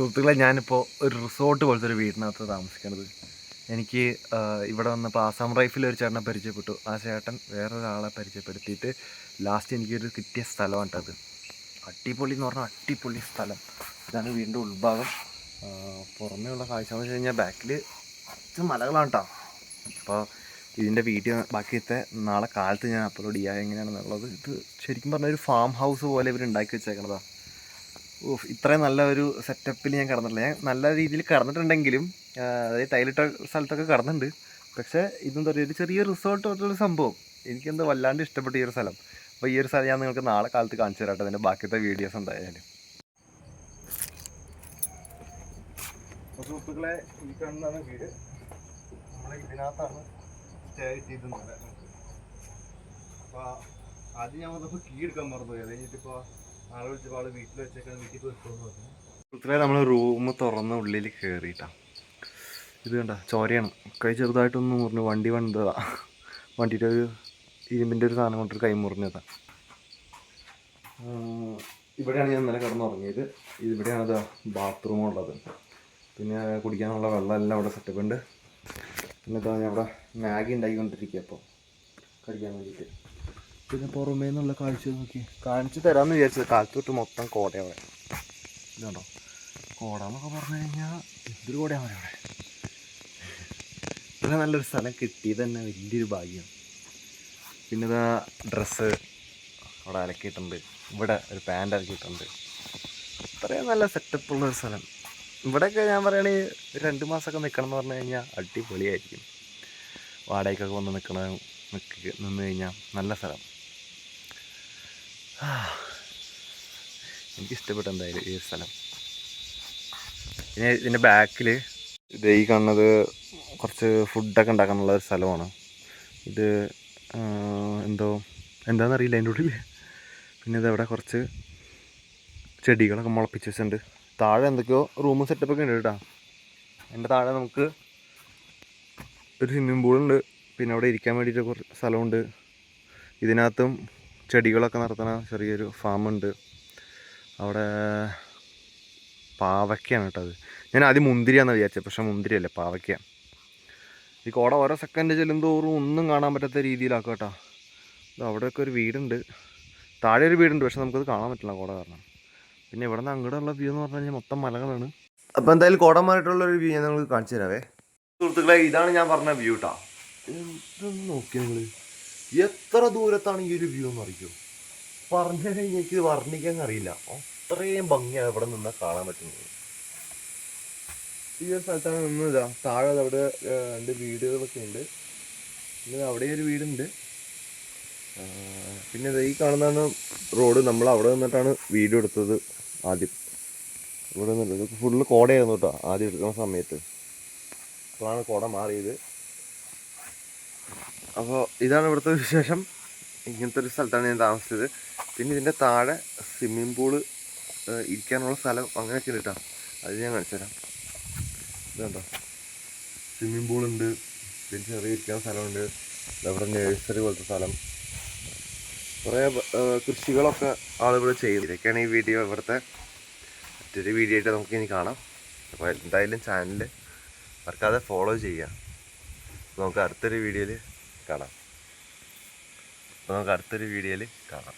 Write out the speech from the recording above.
സുഹൃത്തുക്കളെ ഞാനിപ്പോൾ ഒരു റിസോർട്ട് പോലത്തെ ഒരു വീടിനകത്ത് താമസിക്കുന്നത് എനിക്ക് ഇവിടെ വന്നപ്പോൾ ആസാം റൈഫിൽ ഒരു ചേട്ടനെ പരിചയപ്പെട്ടു. ആ ചേട്ടൻ വേറൊരാളെ പരിചയപ്പെടുത്തിയിട്ട് ലാസ്റ്റ് എനിക്കൊരു കിട്ടിയ സ്ഥലമാണ് അത്. അടിപൊളി എന്ന് പറഞ്ഞാൽ അടിപൊളി സ്ഥലം. ഇതാണ് വീടിന്റെ പുറമേയുള്ള പുറമേ ഉള്ള കാഴ്ച വെച്ച് കഴിഞ്ഞാൽ ബാക്കിൽ മലകളാണ് കേട്ടോ അപ്പോൾ ഇതിന്റെ വീഡിയോ ബാക്കിയത്തെ നാളെ കാലത്ത് ഞാൻ അപ്ലോഡ് ചെയ്യാം എങ്ങനെയാണെന്നുള്ളത് ഇത് ശരിക്കും പറഞ്ഞാൽ ഒരു ഫാം ഹൗസ് പോലെ ഇവർ ഉണ്ടാക്കി വെച്ചേക്കണതാണ് ഓഫ് ഇത്രയും നല്ല ഒരു സെറ്റപ്പിൽ ഞാൻ കടന്നിട്ടില്ല. ഞാൻ നല്ല രീതിയിൽ കടന്നിട്ടുണ്ടെങ്കിലും അതായത് ടൈലിട്ട സ്ഥലത്തൊക്കെ കടന്നിട്ടുണ്ട്. പക്ഷേ ഇതെന്താ പറയുക ഒരു ചെറിയ റിസോർട്ട് പോലൊരു സംഭവം. എനിക്കെന്താ വല്ലാണ്ട് ഇഷ്ടപ്പെട്ട ഈ ഒരു സ്ഥലം. അപ്പോൾ ഈ ഒരു സ്ഥലം ഞാൻ നിങ്ങൾക്ക് നാളെ കാലത്ത് കാണിച്ചു തരാട്ടെ അതിന്റെ ബാക്കിയത്തെ വീഡിയോസ് എന്തായാലും. സുഹൃത്തുക്കളെ ഈ കാണുന്നതാണ് വീട്. നമ്മൾ ഇതിനകത്താണ് സ്റ്റേ ചെയ്തിരുന്നത് അപ്പോൾ ആദ്യം ഞാൻ വന്നപ്പോൾ കീ എടുക്കാൻ മറന്നുപോയി. അത് കഴിഞ്ഞിട്ടിപ്പോൾ ആളെ വിളിച്ചപ്പോൾ വീട്ടിൽ നമ്മൾ റൂം തുറന്ന് ഉള്ളിൽ കയറിയിട്ടാ ഇത് കണ്ട ചോരയാണ്. കൈ ചെറുതായിട്ടൊന്ന് മുറിഞ്ഞു. വണ്ടി വന്നതാ. വണ്ടിയുടെ ഒരു ഇരുമ്പിന്റെ ഒരു സാധനം കൊണ്ടൊരു കൈ മുറിഞ്ഞതാ. ഇവിടെയാണ് ഞാൻ ഇന്നലെ കിടന്നുറങ്ങിയത്. ഇവിടെയാണ് ഇതാ ബാത്റൂം ഉള്ളത്. പിന്നെ കുടിക്കാനുള്ള വെള്ളമെല്ലാം അവിടെ സെറ്റപ്പ് ഉണ്ട് പിന്നെ ഞാൻ അവിടെ മാഗി ഉണ്ടാക്കിക്കൊണ്ടിരിക്കുക അപ്പോൾ കഴിക്കാൻ വേണ്ടിയിട്ട്. പിന്നെ പുറമേ നിന്നുള്ള കാഴ്ച നോക്കി. കാണിച്ചു തരാമെന്ന് വിചാരിച്ചത്. കാലത്ത് തൊട്ട് മൊത്തം കോടയാണ് ഇതുണ്ടോ? കോട എന്നൊക്കെ പറഞ്ഞു കഴിഞ്ഞാൽ എന്തൊരു കോടയാണ് അവിടെ? ഇവിടെ നല്ലൊരു സ്ഥലം കിട്ടിയത് തന്നെ വലിയൊരു ഭാഗ്യം. പിന്നെ ഇതാ ഡ്രസ്സ് അവിടെ അലക്കിയിട്ടുണ്ട്. ഇവിടെ ഒരു പാന്റ് അലക്കിയിട്ടുണ്ട്. അത്രയും നല്ല സെറ്റപ്പുള്ള ഒരു സ്ഥലം. ഇവിടെയൊക്കെ ഞാൻ പറയുകയാണെങ്കിൽ രണ്ട് മാസമൊക്കെ നിൽക്കണം എന്ന് പറഞ്ഞു കഴിഞ്ഞാൽ അടിപൊളിയായിരിക്കും. വാടകയ്ക്കൊക്കെ വന്ന് നിൽക്കണ നിൽക്കുക നിന്ന് കഴിഞ്ഞാൽ നല്ല സ്ഥലം. എനിക്കിഷ്ടപ്പെട്ടു എന്തായാലും ഈ സ്ഥലം. പിന്നെ ഇതിന്റെ ബാക്കിൽ ഇത് ഈ കാണുന്നത് കുറച്ച് ഫുഡൊക്കെ ഉണ്ടാക്കാനുള്ള ഒരു സ്ഥലമാണ്. ഇത് എന്തോ എന്താണെന്നറിയില്ല അതിന്റെ ഉള്ളിൽ പിന്നെ ഇതവിടെ കുറച്ച് ചെടികളൊക്കെ മുളപ്പിച്ച് വെച്ചിട്ടുണ്ട്. താഴെ എന്തൊക്കെയോ റൂമും സെറ്റപ്പൊക്കെ ഉണ്ട് കേട്ടോ. എന്റെ താഴെ നമുക്ക് ഒരു സ്വിമ്മിംഗ് പൂളുണ്ട്. പിന്നെ അവിടെ ഇരിക്കാൻ വേണ്ടിയിട്ട് കുറച്ച് സ്ഥലമുണ്ട്. ഇതിനകത്തും ചെടികളൊക്കെ നടത്തുന്ന ചെറിയൊരു ഫാമുണ്ട്. അവിടെ പാവയ്ക്കാണ് കേട്ടോ അത്. ഞാൻ ആദ്യം മുന്തിരിയാണെന്ന് വിചാരിച്ചത് പക്ഷേ മുന്തിരിയല്ല പാവയ്ക്ക. ഈ കോട ഓരോ സെക്കൻഡ് ചെല്ലുന്തോറും ഒന്നും കാണാൻ പറ്റാത്ത രീതിയിലാക്കുക കേട്ടോ. ഇത് അവിടെയൊക്കെ ഒരു വീടുണ്ട്. താഴെ ഒരു വീടുണ്ട് പക്ഷെ നമുക്കത് കാണാൻ പറ്റില്ല കോട കാരണം. പിന്നെ ഇവിടെ നിന്ന് അങ്ങോട്ടുള്ള വ്യൂ എന്ന് പറഞ്ഞു കഴിഞ്ഞാൽ മൊത്തം മലകളാണ്. അപ്പോൾ എന്തായാലും കോടമായിട്ടുള്ള ഒരു വ്യൂ ഞാൻ നിങ്ങൾക്ക് കാണിച്ചു തരാവേ. സുഹൃത്തുക്കളെ ഇതാണ് ഞാൻ പറഞ്ഞ വ്യൂ കേട്ടോ നോക്കി നിങ്ങൾ എത്ര ദൂരത്താണ് ഈ ഒരു വ്യൂ എന്ന് അറിയോ? പറഞ്ഞു കഴിഞ്ഞാൽ എനിക്ക് ഇത് വർണിക്കാൻ അറിയില്ല. അത്രയും ഭംഗിയാണ് ഇവിടെ നിന്നാൽ കാണാൻ പറ്റുന്നത്. ഈ ഒരു സ്ഥലത്താണ് നിന്നതാ താഴെ അവിടെ രണ്ട് വീടുകളൊക്കെ ഉണ്ട്. പിന്നെ അവിടെ ഒരു വീടുണ്ട്. പിന്നെ ഈ കാണുന്നതാണ് റോഡ്. നമ്മൾ അവിടെ നിന്നിട്ടാണ് വീഡിയോ എടുത്തത് ആദ്യം. ഇവിടെ നിന്നിട്ട് ഫുള്ള് കോടയായിരുന്നു കേട്ടോ ആദ്യം എടുക്കുന്ന സമയത്ത്. അപ്പോഴാണ് കോട മാറിയത്. അപ്പോൾ ഇതാണ് ഇവിടുത്തെ വിശേഷം. ഇങ്ങനത്തെ ഒരു സ്ഥലത്താണ് ഞാൻ താമസിച്ചത്. പിന്നെ ഇതിന്റെ താഴെ സ്വിമ്മിംഗ് പൂൾ ഇരിക്കാനുള്ള സ്ഥലം അങ്ങനെയൊക്കെ ഉണ്ട് അത് ഞാൻ കാണിച്ചു തരാം. ഇതുണ്ടോ? സ്വിമ്മിംഗ് പൂളുണ്ട് പിന്നെ ചെറിയ ഇരിക്കാൻ സ്ഥലമുണ്ട്. അവിടെ നേഴ്സറി പോലത്തെ സ്ഥലം. കുറേ കൃഷികളൊക്കെ ആളുകൾ ചെയ്യും ഇതൊക്കെയാണ് ഈ വീഡിയോ ഇവിടുത്തെ മറ്റൊരു വീഡിയോ ആയിട്ട് നമുക്ക് ഇനി കാണാം. അപ്പോൾ എന്തായാലും ചാനൽ മറക്കാതെ ഫോളോ ചെയ്യുക. നമുക്ക് അടുത്തൊരു വീഡിയോയിൽ കാണാം. അപ്പോൾ നമുക്ക് അടുത്തൊരു വീഡിയോയിൽ കാണാം.